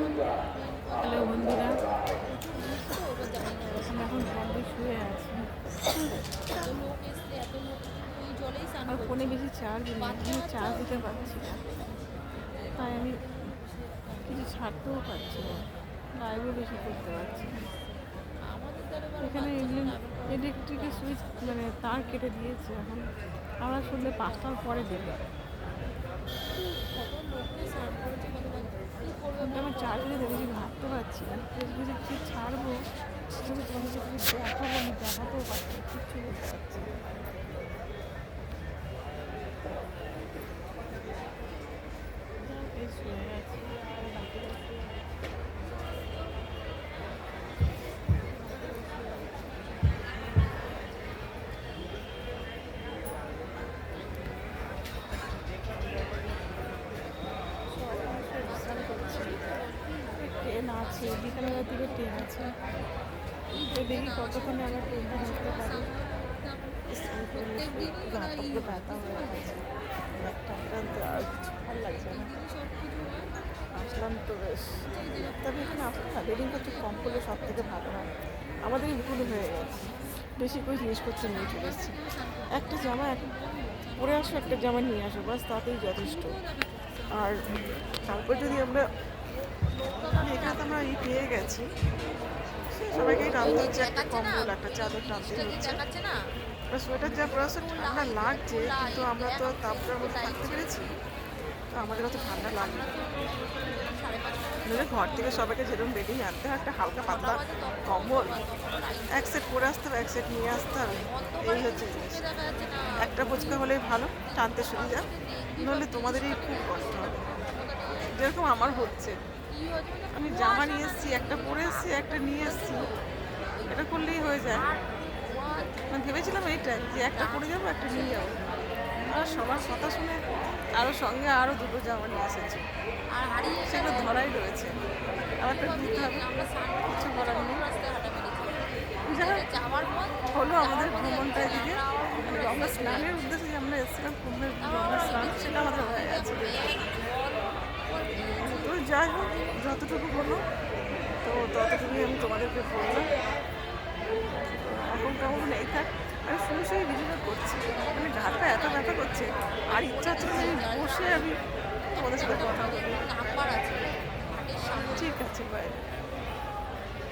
Hello বন্ধুরা। এখন ঘরে শুয়ে আছি। আর ফোনে বেশি চার্জ নেই চার্জ দিতে পারছি না। তাই আমি কিছু ছাড়তেও পারছি না লাইভও বেশি করতে পারছি এখানে ইলেকট্রিকের সুইচ মানে তার কেটে দিয়েছে, এখন আমরা শুনলে পাঁচটার পরে দেবে কিন্তু আমার চার্জ বেশি ভাবতে পারছি না। ফেসবুকে কী ছাড়বো? সেগুলো দেখাবো আমি দেখাতেও পারছি কিচ্ছু আছে, বিকালবেলার দিকে ট্রেন আছে। তো দেখি কতক্ষণে আমরা ট্রেনটা ধরতে পারি। ব্যথা হয়ে লাগছে আসলাম তো বেশ। এখানে কম করলে সব থেকে ভালো হয়। আমাদেরই ভুল হয়ে গেছে। বেশি করে জিনিসপত্র নিয়ে চলে এসেছি। একটা জামা পরে আসো, একটা জামা নিয়ে আসো, বাস তাতেই যথেষ্ট। আর তারপর যদি আমরা এখানে তো আমরা ই পেয়ে গেছি। সবাইকে টানতে হচ্ছে একটা কম্বল একটা চাদর টানতে হচ্ছে। সোয়েটার যা পরে ঠান্ডা লাগছে কিন্তু আমরা তো তাপটার মধ্যে থাকতে পেরেছি। তো আমাদের অত ঠান্ডা লাগে না। ঘর থেকে সবাইকে যেরকম বেরিয়ে আনতে হয় একটা হালকা পাতলা কম্বল। এক সেট পরে আসতে হবে এক সেট নিয়ে আসতে হবে। এই হচ্ছে জিনিস। একটা ফুচকা হলেই ভালো টানতে সুবিধা নইলে তোমাদেরই খুব কষ্ট হবে। যেরকম আমার হচ্ছে। আমি জামা নিয়ে এসেছি, একটা পরে এসেছি, একটা নিয়ে এসেছি। এটা করলেই হয়ে যায়। আমি ভেবেছিলাম এইটাই, যে একটা পরে যাব, একটা নিয়ে যাব। আর সবার কথা শুনে আরও সঙ্গে আরও দুটো জামা নিয়ে এসেছি। সেগুলো ধরাই রয়েছে। আবার একটা দিতে হবে। কিছু করার নেই। হলো আমাদের ভ্রমণটা এদিকে। মানে গঙ্গা স্নানের উদ্দেশ্যে আমরা এসেছিলাম, কুম্ভের গঙ্গা স্নান, সেটা আমাদের হয়ে গেছে। তো যাই হোক যতটুকু হলো তো ততটুকুই আমি তোমাদেরকে বললাম। এখন কেমন নেই থাক আমি শুনে শুনে ভিডিওটা করছি। মানে ঘাটটা এত ব্যথা করছে আর ইচ্ছা হচ্ছে যে আমি বসে আমি তোমাদের সাথে কথা বলি। ঠিক আছে বাই